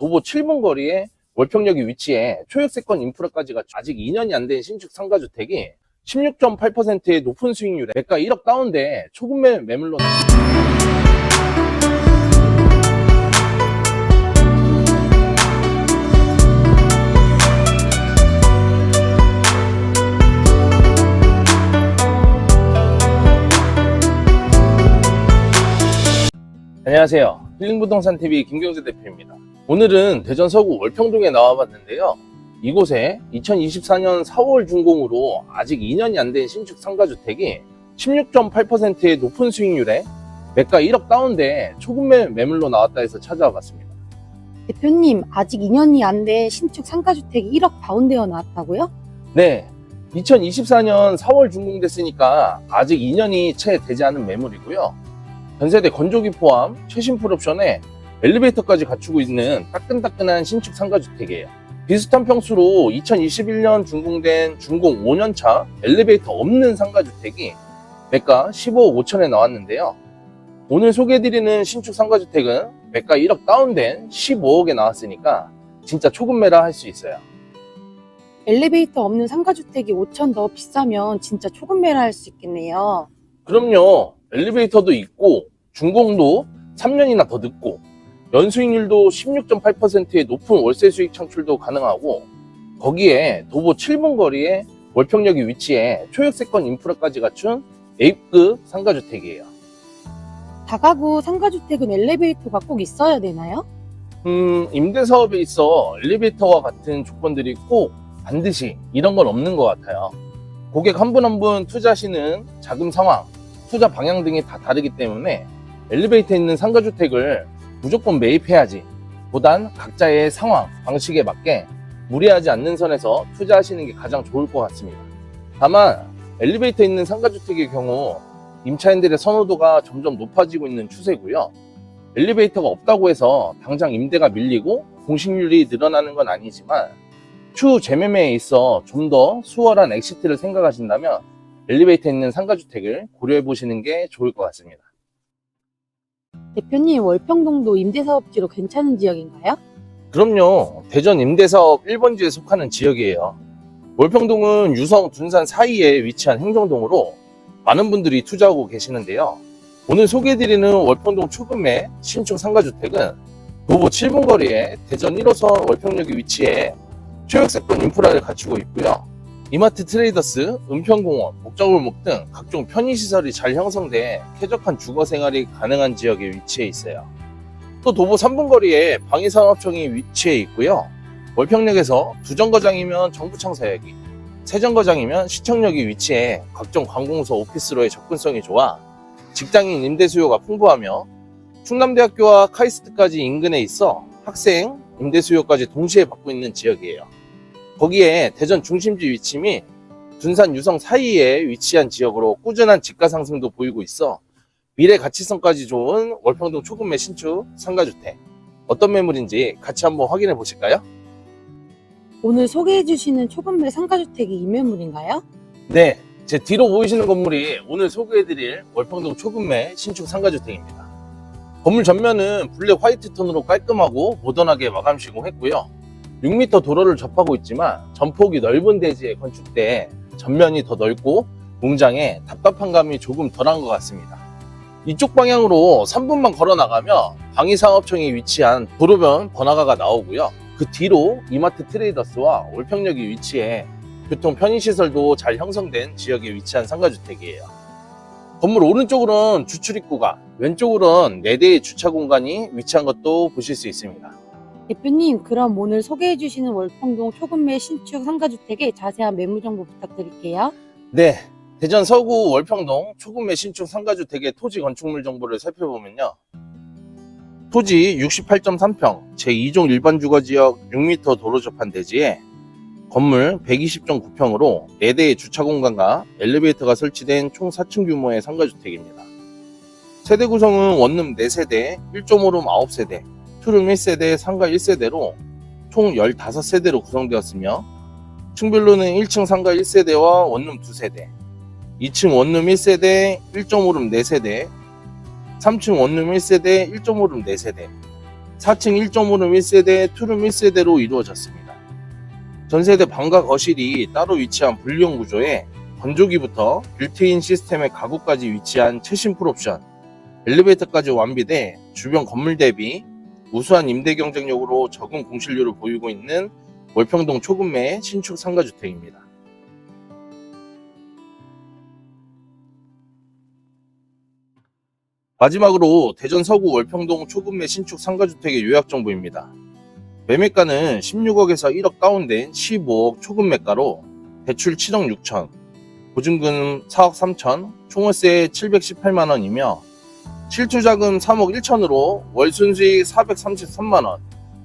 도보 7분 거리에 월평역이 위치해 초역세권 인프라까지가 아직 2년이 안 된 신축 상가주택이 16.8%의 높은 수익률에 매가 1억 다운돼 초급매 매물로 안녕하세요. 힐링부동산TV 김경재 대표입니다. 오늘은 대전 서구 월평동에 나와봤는데요. 이곳에 2024년 4월 준공으로 아직 2년이 안 된 신축 상가주택이 16.8%의 높은 수익률에 매가 1억 다운돼 초급매 매물로 나왔다 해서 찾아와 봤습니다. 대표님, 아직 2년이 안 된 신축 상가주택이 1억 다운되어 나왔다고요? 네. 2024년 4월 준공됐으니까 아직 2년이 채 되지 않은 매물이고요. 전세대 건조기 포함 최신 풀옵션에 엘리베이터까지 갖추고 있는 따끈따끈한 신축 상가주택이에요. 비슷한 평수로 2021년 준공된 준공 5년차 엘리베이터 없는 상가주택이 매가 15억 5천에 나왔는데요. 오늘 소개해드리는 신축 상가주택은 매가 1억 다운된 15억에 나왔으니까 진짜 초급매라 할 수 있어요. 엘리베이터 없는 상가주택이 5천 더 비싸면 진짜 초급매라 할 수 있겠네요. 그럼요. 엘리베이터도 있고 준공도 3년이나 더 늦고 연수익률도 16.8%의 높은 월세 수익 창출도 가능하고 거기에 도보 7분 거리에 월평역이 위치해 초역세권 인프라까지 갖춘 A급 상가주택이에요. 다가구 상가주택은 엘리베이터가 꼭 있어야 되나요? 음, 임대 사업에 있어 엘리베이터와 같은 조건들이 꼭 반드시 이런 건 없는 것 같아요. 고객 한 분 한 분 투자하시는 자금 상황, 투자 방향 등이 다 다르기 때문에 엘리베이터 있는 상가주택을 무조건 매입해야지. 보단 각자의 상황, 방식에 맞게 무리하지 않는 선에서 투자하시는 게 가장 좋을 것 같습니다. 다만 엘리베이터 있는 상가주택의 경우 임차인들의 선호도가 점점 높아지고 있는 추세고요. 엘리베이터가 없다고 해서 당장 임대가 밀리고 공식률이 늘어나는 건 아니지만 추후 재매매에 있어 좀 더 수월한 엑시트를 생각하신다면 엘리베이터 있는 상가주택을 고려해 보시는 게 좋을 것 같습니다. 대표님, 월평동도 임대사업지로 괜찮은 지역인가요? 그럼요. 대전 임대사업 1번지에 속하는 지역이에요. 월평동은 유성, 둔산 사이에 위치한 행정동으로 많은 분들이 투자하고 계시는데요. 오늘 소개해드리는 월평동 초급매 신축 상가주택은 도보 7분 거리에 대전 1호선 월평역이 위치해 초역세권 인프라를 갖추고 있고요. 이마트 트레이더스, 은평공원, 목장골목 등 각종 편의시설이 잘 형성돼 쾌적한 주거 생활이 가능한 지역에 위치해 있어요. 또 도보 3분 거리에 방위산업청이 위치해 있고요. 월평역에서 두 정거장이면 정부청사역이, 세 정거장이면 시청역이 위치해 각종 관공서 오피스로의 접근성이 좋아 직장인 임대 수요가 풍부하며 충남대학교와 카이스트까지 인근에 있어 학생 임대 수요까지 동시에 받고 있는 지역이에요. 거기에 대전 중심지 위치 및 둔산 유성 사이에 위치한 지역으로 꾸준한 집가 상승도 보이고 있어 미래 가치성까지 좋은 월평동 초급매 신축 상가주택 어떤 매물인지 같이 한번 확인해 보실까요? 오늘 소개해 주시는 초급매 상가주택이 이 매물인가요? 네, 제 뒤로 보이시는 건물이 오늘 소개해드릴 월평동 초급매 신축 상가주택입니다. 건물 전면은 블랙 화이트 톤으로 깔끔하고 모던하게 마감 시공했고요. 6m 도로를 접하고 있지만 전폭이 넓은 대지에 건축돼 전면이 더 넓고 공장에 답답한 감이 조금 덜한 것 같습니다. 이쪽 방향으로 3분만 걸어 나가면 방위상업청이 위치한 도로변 번화가가 나오고요. 그 뒤로 이마트 트레이더스와 올평역이 위치해 교통 편의시설도 잘 형성된 지역에 위치한 상가주택이에요. 건물 오른쪽으로는 주출입구가, 왼쪽으로는 4대의 주차 공간이 위치한 것도 보실 수 있습니다. 대표님, 그럼 오늘 소개해 주시는 월평동 초급매 신축 상가주택의 자세한 매물 정보 부탁드릴게요. 네. 대전 서구 월평동 초급매 신축 상가주택의 토지 건축물 정보를 살펴보면요. 토지 68.3평, 제2종 일반 주거지역 6m 도로 접한 대지에 건물 120.9평으로 4대의 주차 공간과 엘리베이터가 설치된 총 4층 규모의 상가주택입니다. 세대 구성은 원룸 4세대, 1.5룸 9세대, 투룸 1세대, 상가 1세대로 총 15세대로 구성되었으며 층별로는 1층 상가 1세대와 원룸 2세대, 2층 원룸 1세대, 1.5룸 4세대, 3층 원룸 1세대, 1.5룸 4세대, 4층 1.5룸 1세대, 투룸 1세대로 이루어졌습니다. 전세대 방과 거실이 따로 위치한 분리형 구조에 건조기부터 빌트인 시스템의 가구까지 위치한 최신 풀옵션, 엘리베이터까지 완비돼 주변 건물 대비 우수한 임대 경쟁력으로 적은 공실률을 보이고 있는 월평동 초급매 신축 상가주택입니다. 마지막으로 대전 서구 월평동 초급매 신축 상가주택의 요약 정보입니다. 매매가는 16억에서 1억 다운된 15억 초급매가로 대출 7억 6천, 보증금 4억 3천, 총월세 718만원이며 실투자금 3억 1천으로 월순수익 433만원,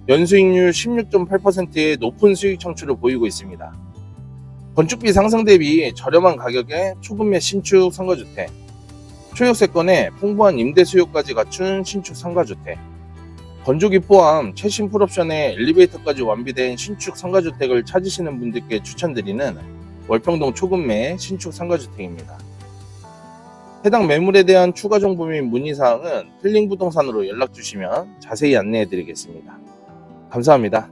연수익률 16.8%의 높은 수익 창출을 보이고 있습니다. 건축비 상승 대비 저렴한 가격의 초급매 신축 상가주택, 초역세권에 풍부한 임대 수요까지 갖춘 신축 상가주택, 건조기 포함 최신 풀옵션에 엘리베이터까지 완비된 신축 상가주택을 찾으시는 분들께 추천드리는 월평동 초급매 신축 상가주택입니다. 해당 매물에 대한 추가 정보 및 문의사항은 힐링부동산으로 연락 주시면 자세히 안내해 드리겠습니다. 감사합니다.